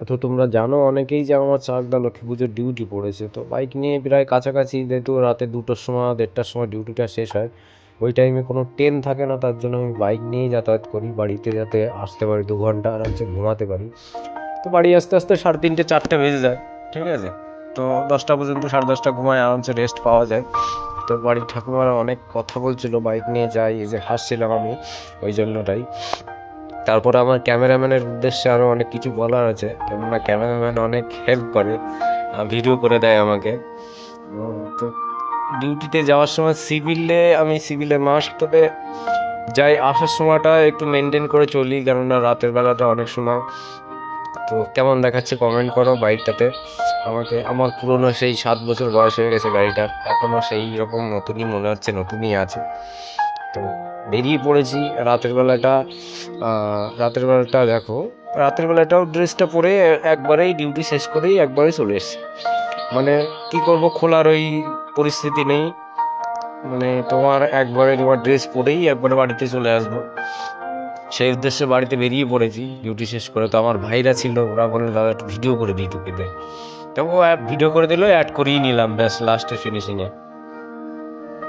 তো তোমরা জানো অনেকেই যে আমার চাকদা লক্ষ্মী পুজোর ডিউটি পড়েছে। তো বাইক নিয়ে প্রায় কাছাকাছি যেহেতু রাতে দুটোর সময়, দেড়টার সময় ডিউটিটা শেষ হয়, ওই টাইমে কোনো ট্রেন থাকে না, তার জন্য আমি বাইক নিয়েই যাতায়াত করি। বাড়িতে যাতে আসতে পারি, দু ঘণ্টা আরামসে ঘুমাতে পারি। তো বাড়ি আসতে আসতে সাড়ে তিনটে, চারটে বেজে যায়, ঠিক আছে? তো দশটা পর্যন্ত সাড়ে দশটা ঘুমায়, আরামসে রেস্ট পাওয়া যায়। তো বাড়ির ঠাকুমারা অনেক কথা বলছিল বাইক নিয়ে যাই, এই যে হাসছিলাম আমি, ওই জন্যটাই। তারপরে আমার ক্যামেরাম্যানের উদ্দেশ্যে আরও অনেক কিছু বলার আছে। কেননা ক্যামেরাম্যান অনেক হেল্প করে ভিডিও করে দেয় আমাকে। তো ডিউটিতে যাওয়ার সময় সিভিলে আমি সিভিলে মাস্ক পরে যাই, আসার সময়টা একটু মেনটেন করে চলি, কেননা রাতের বেলাটা অনেক সময়। তো কেমন দেখাচ্ছে কমেন্ট করো বাইকটাতে আমাকে, আমার পুরনো সেই সাত বছর বয়স হয়ে গেছে গাড়িটার। এখনও সেই রকম নতুনই মনে হচ্ছে, নতুনই আছে। তো বেরিয়ে পড়েছি রাতের বেলাটা রাতের বেলাটা দেখো, রাতের বেলাটাও ড্রেসটা পরে একবারেই ডিউটি শেষ করেই একবারে চলে এসেছি। মানে কি করব, খোলার ওই পরিস্থিতি নেই। মানে তোমার একবারে তোমার ড্রেস পরেই একবারে বাড়িতে চলে আসব। সেই উদ্দেশ্যে বাড়িতে বেরিয়ে পড়েছি ডিউটি শেষ করে। তো আমার ভাইরা ছিল, ওরা বলে, দাদা, একটু ভিডিও করে দিই তোকে দেয় তো ভিডিও করে দিল অ্যাড করিয়ে নিলাম, ব্যাস লাস্টে ফিনিশিংয়ে